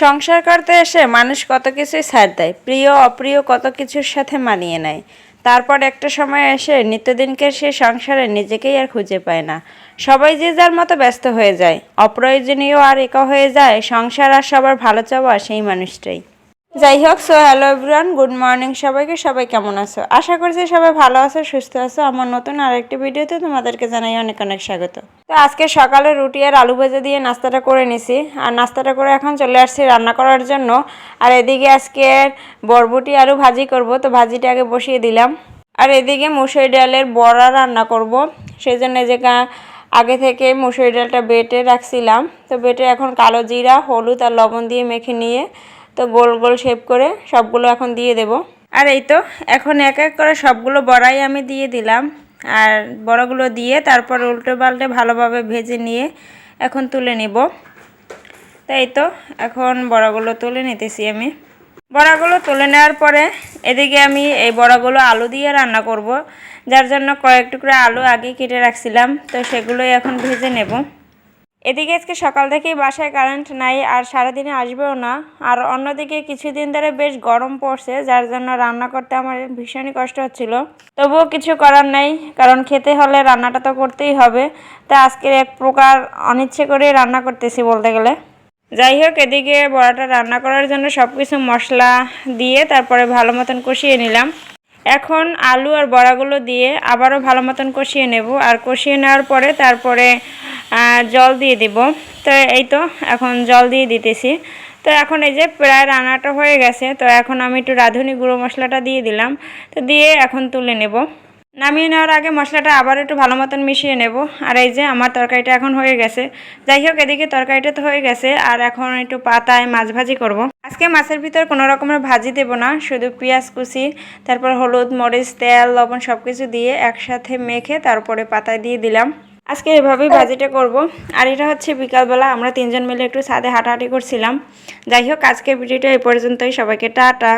সংসার করতে এসে মানুষ কত কিছুই ছাড় দেয়, প্রিয়, অপ্রিয় কত কিছুর সাথে মানিয়ে নেয়। তারপর একটা সময় এসে নিত্যদিনকে সে সংসারে নিজেকেই আর খুঁজে পায় না। সবাই যে যার মতো ব্যস্ত হয়ে যায়, অপ্রয়োজনীয় আর একা হয়ে যায়, সংসার আর সবার ভালো চাওয়া সেই মানুষটাই। যাই হোক so hello everyone good morning সবাইকে, সবাই কেমন আছো? আশা করছি সবাই ভালো আছো, সুস্থ আছো। আমার নতুন আরেকটি ভিডিওতে তোমাদেরকে জানাই অনেক অনেক স্বাগত। তো আজকে সকালে রুটি আর আলু ভেজে দিয়ে নাস্তাটা করে নিছি। আর নাস্তাটা করে এখন চলে আসছি রান্না করার জন্য। আর এদিকে আজকে বরবটি আলু ভাজি করব, তো ভাজিটা আগে বসিয়ে দিলাম। আর এদিকে মুসুরি ডালের বড়া রান্না করব। সেই জন্য যে আগে থেকে মুসুরি ডালটা বেটে রাখছিলাম। তো বেটে এখন কালো জিরা, হলুদ আর লবণ দিয়ে মেখে নিয়ে তো গোল গোল শেপ করে সবগুলো এখন দিয়ে দেব। আর এই তো, এখন এক এক করে সবগুলো বড়াই আমি দিয়ে দিলাম। আর বড়াগুলো দিয়ে তারপর উল্টো পাল্টে ভালোভাবে ভেজে নিয়ে এখন তুলে নেব। তাই তো, এখন বড়াগুলো তুলে নিতেছি আমি। বড়াগুলো তুলে নেওয়ার পরে এদিকে আমি এই বড়াগুলো আলু দিয়ে রান্না করব। যার জন্য কয়েক টুকরা আলু আগে কেটে রাখছিলাম, তো সেগুলোই এখন ভেজে নেব। এদিকে আজকে সকাল থেকেই বাসায় কারেন্ট নাই আর সারাদিনে আসবেও না। আর অন্যদিকে কিছুদিন ধরে বেশ গরম পড়ছে, যার জন্য রান্না করতে আমার ভীষণই কষ্ট হচ্ছিল। তবুও কিছু করার নাই, কারণ খেতে হলে রান্নাটা তো করতেই হবে। তা আজকে এক প্রকার অনিচ্ছে করে রান্না করতেছি বলতে গেলে। যাই হোক, এদিকে বড়াটা রান্না করার জন্য সব কিছু মশলা দিয়ে তারপরে ভালো মতন কষিয়ে নিলাম। এখন আলু আর বড়াগুলো দিয়ে আবারও ভালো মতন কষিয়ে নেব। আর কষিয়ে নেওয়ার পরে তারপরে আহ, জল দিয়ে দিব। তো এই তো এখন জল দিয়ে দিতেছি। তো এখন এই যে প্রায় রান্নাটা হয়ে গেছে তো এখন আমি একটু রাঁধুনি গুঁড়ো মশলাটা দিয়ে দিলাম। তো দিয়ে এখন তুলে নেব। নামিয়ে নেওয়ার আগে মশলাটা আবার একটু ভালো মতন মিশিয়ে নেব। আর এই যে আমার তরকারিটা এখন হয়ে গেছে। যাই হোক এদিকে তরকারিটা তো হয়ে গেছে। আর এখন একটু পাতায় মাছ ভাজি করব। আজকে মাছের ভিতর কোনো রকমের ভাজি দেব না শুধু পেঁয়াজ কুচি তারপর হলুদ মরিচ তেল লবণ সব কিছু দিয়ে একসাথে মেখে তারপরে পাতায় দিয়ে দিলাম। আজকে এভাবেই ভাজিটা করব। আর এটা হচ্ছে বিকালবেলা, আমরা তিনজন মিলে একটু ছাদে হাঁটাহাঁটি করছিলাম। যাই হোক, আজকের ভিডিওটা এই পর্যন্তই। সবাইকে টাটা।